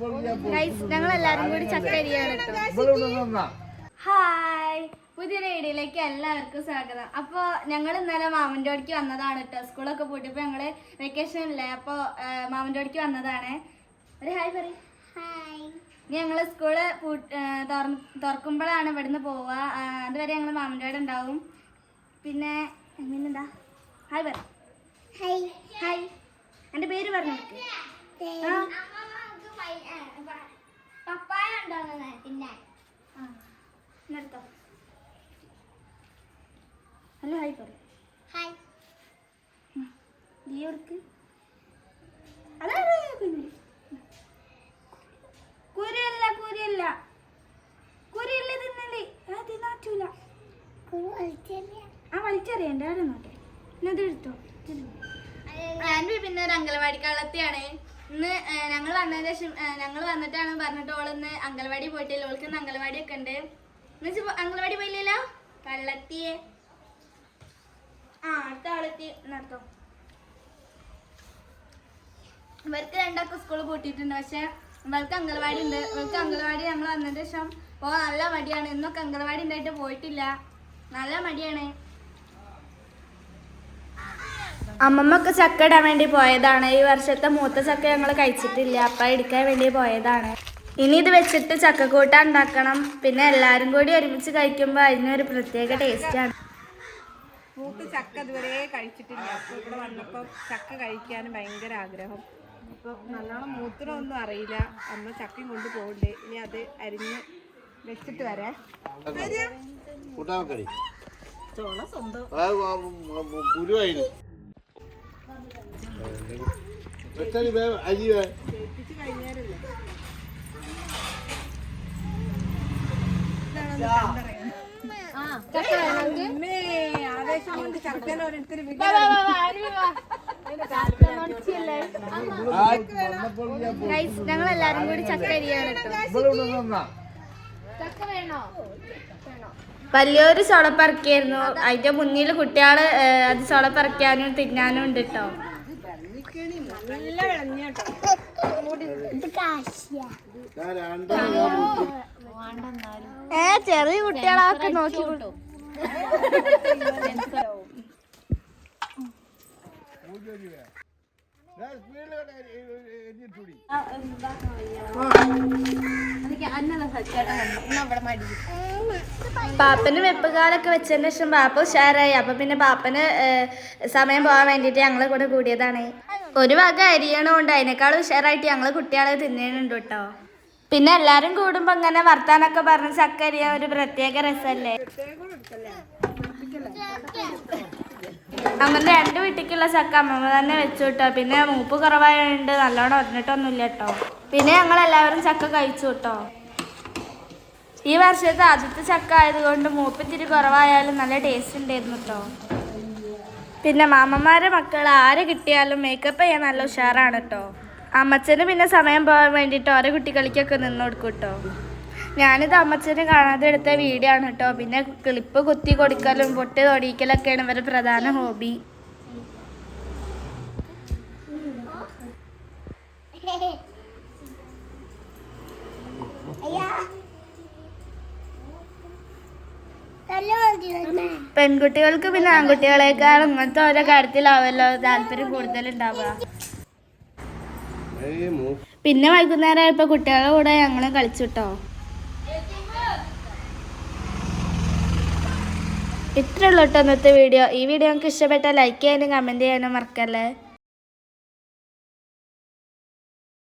ഞങ്ങൾ എല്ലാരും കൂടി ചക്ക അരിയാണ് ഹായ് പുതിയ വീഡിയോയിലേക്ക് എല്ലാവർക്കും സ്വാഗതം. അപ്പോൾ ഞങ്ങൾ ഇന്നലെ മാമന്റെ അടുക്കി വന്നതാണ് കേട്ടോ. സ്കൂളൊക്കെ പൂട്ടിയപ്പോൾ ഞങ്ങൾ വെക്കേഷൻ ഇല്ലേ? അപ്പോൾ മാമന്റെ ഓടിക്ക് വന്നതാണ്. ഒരു ഹായ് പറ ഹായ് ഇനി ഞങ്ങൾ സ്കൂൾ തുറക്കുമ്പോഴാണ് ഇവിടുന്ന് പോവുക. അതുവരെ ഞങ്ങൾ മാമന്റെ അവിടെ ഉണ്ടാവും. പിന്നെ പിന്നെന്താ? ഹായ് പറ ഹായ് ഹായ് എന്റെ പേര് പറഞ്ഞു പപ്പായ ഉണ്ടോന്ന് പിന്നെ നിർത്തോ ഹലോ ഹായ് പറ ഹായ് എവിടേക്ക് അതായത് കുഞ്ഞു പിന്നെ ഒരു അംഗനവാടി കളത്തിയാണ് ഇന്ന് ഞങ്ങൾ വന്നതിന് ശേഷം ഞങ്ങൾ വന്നിട്ടാണ് പറഞ്ഞിട്ട് ഓൾ ഇന്ന് അംഗനവാടി പോയിട്ടില്ല. ഓൾക്ക് ഇന്ന് അംഗൻവാടി ഒക്കെ ഉണ്ട്. എന്നുവെച്ചാൽ അംഗൻവാടി പോയില്ലല്ലോ? കള്ളത്തിയെ. ആ അടുത്ത ആളെത്തി നടത്തോ. ഇവർക്ക് രണ്ടാൾക്കും സ്കൂൾ പൂട്ടിയിട്ടുണ്ട്. പക്ഷെ ഇവർക്ക് അംഗൻവാടി ഉണ്ട്. ഇവർക്ക് അംഗൻവാടി ഞങ്ങൾ വന്നതിന് ശേഷം ഓ നല്ല മടിയാണ്. ഇന്നൊക്കെ അംഗൻവാടി ഉണ്ടായിട്ട് പോയിട്ടില്ല. നല്ല മടിയാണ്. അമ്മമ്മക്ക് ചക്ക ഇടാൻ വേണ്ടി പോയതാണ്. ഈ വർഷത്തെ മൂത്ത ചക്ക ഞങ്ങൾ കഴിച്ചിട്ടില്ല. അപ്പ എടുക്കാൻ വേണ്ടി പോയതാണ്. ഇനി ഇത് വെച്ചിട്ട് ചക്കക്കൂട്ട ഉണ്ടാക്കണം. പിന്നെ എല്ലാവരും കൂടി ഒരുമിച്ച് കഴിക്കുമ്പോൾ അതിനൊരു പ്രത്യേക ടേസ്റ്റാണ് മൂത്ത് ചക്ക ഇതുവരെ കഴിച്ചിട്ടില്ല. അപ്പോൾ ഇവിടെ വന്നപ്പോൾ ചക്ക കഴിക്കാൻ ഭയങ്കര ആഗ്രഹം. അപ്പോൾ നല്ലോണം മൂത്തിനൊന്നും അറിയില്ല. അമ്മ ചക്കയും കൊണ്ട് പോകണ്ടേ ഇനി അത് അരിഞ്ഞ് വെച്ചിട്ട് വരാം. സ്വന്തം. അരി ഞങ്ങൾ എല്ലാരും കൂടി ചക്ക അരിയാണ് വലിയൊരു ചുളപ്പറക്കിയായിരുന്നു അതിന്റെ മുന്നിൽ കുട്ടികൾ അത് ചോളപ്പറക്കാനും തിന്നാനും ഉണ്ട് കേട്ടോ നല്ല വിളഞ്ഞ ഏ ചെറിയ കുട്ടികളൊക്കെ നോക്കി പാപ്പന് വെപ്പുകാലൊക്കെ വെച്ചതിന് ശേഷം പാപ്പ ഉഷാറായി. അപ്പൊ പിന്നെ പാപ്പന് സമയം പോകാൻ വേണ്ടിട്ട് ഞങ്ങളെ കൂടെ കൂടിയതാണ്. ഒരു വക അരിയണോണ്ട് അതിനേക്കാൾ ഉഷാറായിട്ട് ഞങ്ങൾ കുട്ടികളെ തിന്നണുണ്ട് കേട്ടോ. പിന്നെ എല്ലാരും കൂടുമ്പോ ഇങ്ങനെ വർത്താനൊക്കെ പറഞ്ഞ് ചക്കരിയ ഒരു പ്രത്യേക രസല്ലേ? അങ്ങനെ രണ്ട് വീട്ടിലേക്കുള്ള ചക്ക അമ്മ തന്നെ വെച്ചു പിന്നെ മൂപ്പ് കുറവായതുകൊണ്ട് നല്ലോണം ഒരിഞ്ഞിട്ടൊന്നുമില്ല കേട്ടോ. പിന്നെ ഞങ്ങൾ എല്ലാവരും ചക്ക കഴിച്ചു കേട്ടോ. ഈ വർഷത്തെ ആദ്യത്തെ ചക്ക ആയതുകൊണ്ട് മൂപ്പിത്തിരി കുറവായാലും നല്ല ടേസ്റ്റ് ഉണ്ടായിരുന്നു കേട്ടോ. പിന്നെ മാമന്മാരെ മക്കൾ ആരെ കിട്ടിയാലും മേക്കപ്പ് ചെയ്യാൻ നല്ല ഉഷാറാണ് കേട്ടോ. അമ്മച്ചന് പിന്നെ സമയം പോകാൻ വേണ്ടിയിട്ട് ഓരോ കുട്ടികളിക്കൊക്കെ നിന്ന് കൊടുക്കും കേട്ടോ. ഞാനിത് അമ്മച്ചനെ കാണാതെ എടുത്ത വീഡിയോ ആണ് കേട്ടോ. പിന്നെ ക്ലിപ്പ് കുത്തി കൊടുക്കലും പൊട്ടി തൊടിക്കലൊക്കെയാണ് ഇവരുടെ പ്രധാന ഹോബി പെൺകുട്ടികൾക്ക് പിന്നെ ആൺകുട്ടികളെക്കാൾ ഇങ്ങനത്തെ ഓരോ കാര്യത്തിലാവല്ലോ താല്പര്യം കൂടുതലുണ്ടാവുക. പിന്നെ വൈകുന്നേരം ആയപ്പോ കുട്ടികളുടെ കൂടെ ഞങ്ങൾ കളിച്ചു കേട്ടോ ഇത്രയുള്ളൂ കേട്ടോ ഇന്നത്തെ വീഡിയോ ഈ വീഡിയോ നിങ്ങൾക്ക് ഇഷ്ടപ്പെട്ടാൽ ലൈക്ക് ചെയ്യാനും കമന്റ് ചെയ്യാനും മറക്കല്ലേ?